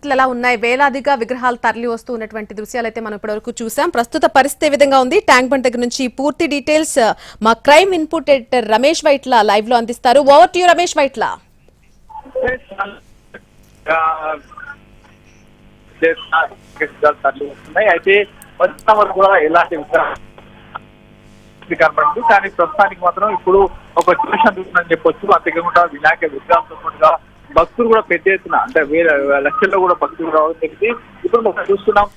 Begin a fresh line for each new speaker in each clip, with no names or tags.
పరిస్థితులు ఎలా ఉన్నాయి. వేలాదిగా విగ్రహాలు తరలి వస్తూ ఉన్నటువంటి దృశ్యాలు అయితే మనం ఇప్పటివరకు చూసాం. ప్రస్తుత పరిస్థితి ఏ విధంగా ఉంది? ట్యాంక్ బండ్ దగ్గర నుంచి పూర్తి డీటెయిల్స్ మా crime input editor Ramesh Vaitla లైవ్లో అందిస్తారు. Over to Ramesh Vaitla.
తరలి అయితే వరకు కూడా ఎలాంటి కనపడదు కానీ ప్రస్తుతానికి మాత్రం ఇప్పుడు ఒక ట్యూషన్ ఉందని చెప్పొచ్చు. అంతేకాకుండా వినాయక విగ్రహాలతో పాటుగా భక్తులు కూడా పెద్ద ఎత్తున అంటే వేరే లక్షల్లో కూడా భక్తులు రావడం జరిగింది. ఇప్పుడు మనం చూస్తున్నాం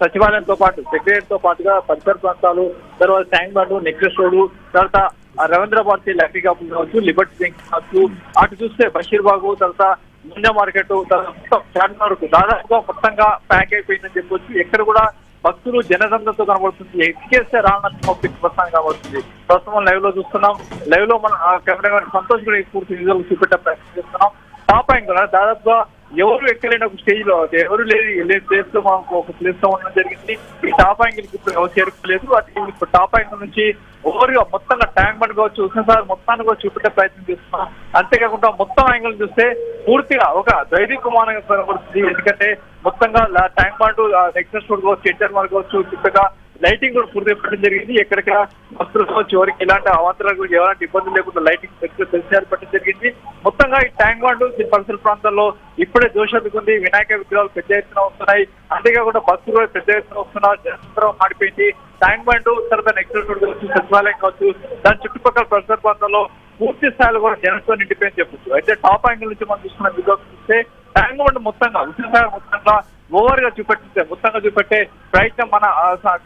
సచివాలయంతో పాటు సెక్రటరీ తో పాటుగా పరిసర ప్రాంతాలు తర్వాత ట్యాంక్ బండ్ నెక్లెస్ రోడ్ తర్వాత ఆ రవీంద్ర భారతి లక్కీ కాపులు కావచ్చు లిబర్టీ బ్యాంక్ కావచ్చు అటు చూస్తే బషీర్ బాగు తర్వాత ముంజ మార్కెట్ తర్వాత మొత్తం చార్మినార్ వరకు దాదాపుగా మొత్తంగా ప్యాక్ అయిపోయిందని చెప్పొచ్చు. ఎక్కడ కూడా భక్తులు జనసందతో కనబడుతుంది. ఎక్కేస్తే రానున్న పబ్లిక్ ప్రస్థానం కనబడుతుంది ప్రస్తుతం లైవ్లో చూస్తున్నాం. లైవ్లో మన కెమెరా సంతోష్ కూడా పూర్తి విజువల్ చూపెట్టే ప్రయత్నం చేస్తున్నాం. టాప్ యాంగిల్ దాదాపుగా ఎవరు ఎక్కలేని ఒక స్టేజ్లో ఎవరు లేదు లేని ప్లేస్లో మనకు ఒక ప్లేస్లో ఉండడం జరిగింది. ఈ టాప్ యాంగిల్కి ఇప్పుడు ఎవరు చేరుకోలేదు. అది ఇప్పుడు టాప్ యాంగిల్ నుంచి ఓవర్గా మొత్తంగా ట్యాంక్ బండ్ కావచ్చు ఉస్మాన్ మొత్తాన్ని కూడా చూపెట్టే ప్రయత్నం చేస్తున్నాం. అంతేకాకుండా మొత్తం యాంగిల్ చూస్తే పూర్తిగా ఒక ధైర్యకుమారంగా కనబడుతుంది. ఎందుకంటే మొత్తంగా ట్యాంక్ బండ్ నెక్సెస్ రోడ్ కావచ్చు ఎంటర్ మార్గ్ కావచ్చు చుట్టగా లైటింగ్ కూడా పూర్తి పెట్టడం జరిగింది. ఎక్కడెక్కడ భక్తులు కావచ్చు ఎవరికి ఎలాంటి అవాంతరాలు కూడా ఎలాంటి ఇబ్బందులు లేకుండా లైటింగ్ తెలిసారు పెట్టడం జరిగింది. మొత్తంగా ఈ ట్యాంక్ బండ్ పరిసర ప్రాంతాల్లో ఇప్పుడే దోషదుకుంది వినాయక విగ్రహాలు పెద్ద ఎత్తున వస్తున్నాయి. అంతేకాకుండా భక్తులు కూడా పెద్ద ఎత్తున వస్తున్నారు. జనసంద్రం మాడిపోయింది ట్యాంక్ బండ్ తర్వాత నెక్స్ట్ రోడ్ కావచ్చు సచివాలయం కావచ్చు దాని చుట్టుపక్కల పరిసర ప్రాంతాల్లో పూర్తి స్థాయిలో కూడా జనంతో నిండిపోయింది చెప్పొచ్చు. అయితే టాప్ యాంగిల్ నుంచి మనం చూసుకున్న విగ్రహం చూస్తే ట్యాంక్ బండ్ మొత్తంగా ఉచిత మొత్తంగా ఓవర్గా చూపెట్టిస్తే మొత్తంగా చూపెట్టే ప్రయత్నం మన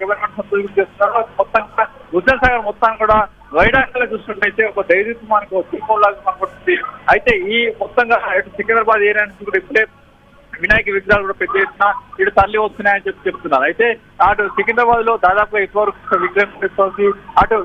గవర్నమెంట్ సంతోషం చేస్తున్నారు మొత్తంగా హుస్సేన్ సాగర్ మొత్తాన్ని కూడా వైడ్లో చూసినట్లయితే ఒక ధైర్యమానికి మనకు దీపం లాగా అయితే ఈ మొత్తంగా ఇటు సికింద్రాబాద్ ఏరియా నుంచి కూడా ఇప్పుడే వినాయక విగ్రహాలు కూడా పెద్ద ఎత్తున ఇటు తల్లి వస్తున్నాయని చెప్పి చెప్తున్నారు. అయితే అటు సికింద్రాబాద్లో దాదాపుగా ఇంతవరకు విగ్రహం తెచ్చుకోవాల్సి అటు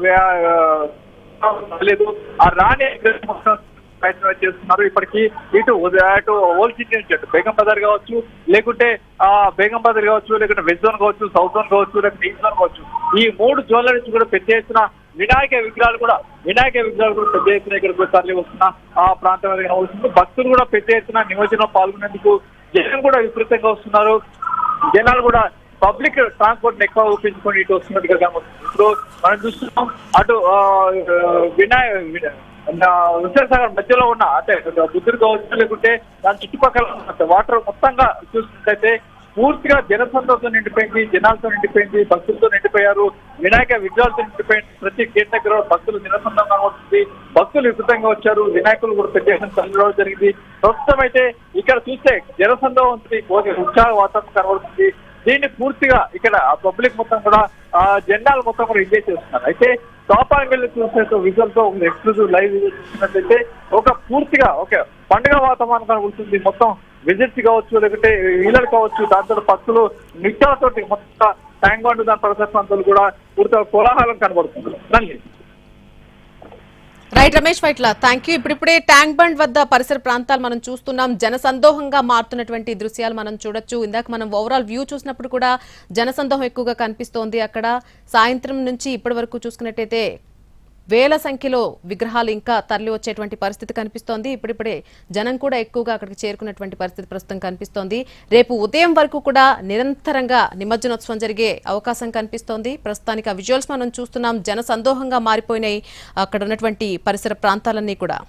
లేదు. ఆ రాణి విగ్రహం ప్రయత్నం చేస్తున్నారు. ఇప్పటికి ఇటు అటు ఓల్డ్ సిటీ నుంచి అటు బేగం బజార్ కావచ్చు లేకుంటే ఆ బేగం బజార్ కావచ్చు లేకుంటే వెస్ట్ జోన్ కావచ్చు సౌత్ జోన్ కావచ్చు లేకుంటే ఈస్ట్ జోన్ కావచ్చు ఈ మూడు జోన్ల నుంచి కూడా పెద్ద ఎత్తున వినాయక విగ్రహాలు కూడా వినాయక విగ్రహాలు కూడా పెద్ద ఎత్తున ఇక్కడ తరలి వస్తున్న ఆ ప్రాంతం వస్తుంది భక్తులు కూడా పెద్ద ఎత్తున నిమజ్జనం పాల్గొనేందుకు జనం కూడా విపరీతంగా వస్తున్నారు. జనాలు కూడా పబ్లిక్ ట్రాన్స్పోర్ట్ ఎక్కువ ఉపయోగించుకొని ఇటు వస్తున్నట్టుగా ఇప్పుడు మనం చూస్తున్నాం అటు వినాయక వినాయ హుస్సేన్ మధ్యలో ఉన్న అంటే బుద్ధుడు కావచ్చు లేకుంటే దాని చుట్టుపక్కల ఉన్న వాటర్ మొత్తంగా చూసినట్లయితే పూర్తిగా జనసంతతో నిండిపోయింది జనాలతో నిండిపోయింది భక్తులతో నిండిపోయారు. వినాయక విగ్రహాలతో నిండిపోయింది. ప్రతి గేట్ దగ్గర భక్తులు జనసందం కనబడుతుంది భక్తులు విపరీతంగా వచ్చారు. వినాయకులు కూడా ప్రత్యేకం ఎత్తున జరిగింది. ప్రస్తుతం అయితే ఇక్కడ చూస్తే జనసందం ఉంటుంది ఉత్సాహ వాతావరణం కనబడుతుంది. దీన్ని పూర్తిగా ఇక్కడ పబ్లిక్ మొత్తం కూడా జెండాలు మొత్తం కూడా ఎంజాయ్ చేస్తున్నారు. అయితే టాప్ యాంగిల్ చూసే విజువల్తో ఎక్స్క్లూజివ్ లైవ్ చూసినట్లయితే ఒక పూర్తిగా ఒక పండుగ వాతావరణం కనబడుతుంది మొత్తం విజిట్స్ కావచ్చు లేకుంటే వీలర్ కావచ్చు దాంతో భక్తులు నృత్యాలతోటి మొత్తం ట్యాంక్ బండ్ దాని పరిసర కూడా పూర్తిగా కోలాహలం కనబడుతుంది. రండి.
Right Ramesh Vaitla thank you ఇప్పుడిప్పుడే ట్యాంక్ బండ్ వద్ద పరిసర ప్రాంతాలు మనం చూస్తున్నాం. జనసందోహంగా మారుతున్నటువంటి దృశ్యాలు మనం చూడొచ్చు. ఇందాక మనం ఓవరాల్ వ్యూ చూసినప్పుడు కూడా జనసందోహం ఎక్కువగా కనిపిస్తోంది అక్కడ. సాయంత్రం నుంచి ఇప్పటి వరకు చూసుకున్నట్టయితే వేల సంఖ్యలో విగ్రహాలు ఇంకా తరలి వచ్చేటువంటి పరిస్థితి కనిపిస్తోంది. ఇప్పుడిప్పుడే జనం కూడా ఎక్కువగా అక్కడికి చేరుకున్నటువంటి పరిస్థితి ప్రస్తుతం కనిపిస్తోంది. రేపు ఉదయం వరకు కూడా నిరంతరంగా నిమజ్జనోత్సవం జరిగే అవకాశం కనిపిస్తోంది. ప్రస్తుతానికి ఆ విజువల్స్ మనం చూస్తున్నాం. జన సందోహంగా మారిపోయినాయి అక్కడ ఉన్నటువంటి పరిసర ప్రాంతాలన్నీ కూడా.